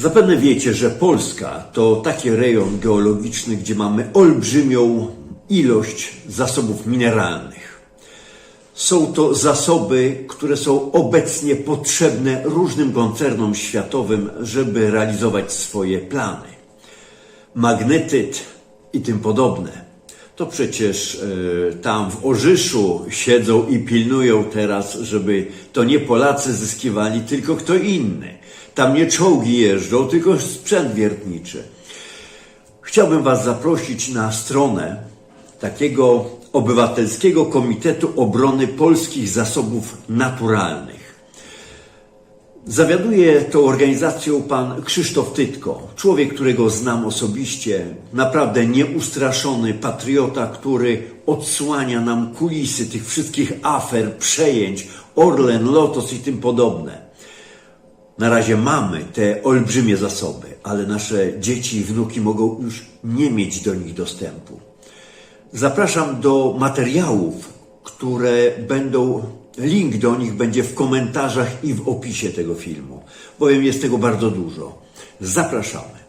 Zapewne wiecie, że Polska to taki rejon geologiczny, gdzie mamy olbrzymią ilość zasobów mineralnych. Są to zasoby, które są obecnie potrzebne różnym koncernom światowym, żeby realizować swoje plany. Magnetyt i tym podobne. To przecież e, tam w Orzyszu siedzą i pilnują teraz, żeby to nie Polacy zyskiwali, tylko kto inny. Tam nie czołgi jeżdżą, tylko sprzęt wiertniczy. Chciałbym Was zaprosić na stronę takiego Obywatelskiego Komitetu Obrony Polskich Zasobów Naturalnych. Zawiaduje tą organizacją pan Krzysztof Tytko, człowiek, którego znam osobiście, naprawdę nieustraszony patriota, który odsłania nam kulisy tych wszystkich afer, przejęć, Orlen, Lotos i tym podobne. Na razie mamy te olbrzymie zasoby, ale nasze dzieci i wnuki mogą już nie mieć do nich dostępu. Zapraszam do materiałów, które będą, link do nich będzie w komentarzach i w opisie tego filmu, bowiem jest tego bardzo dużo. Zapraszamy.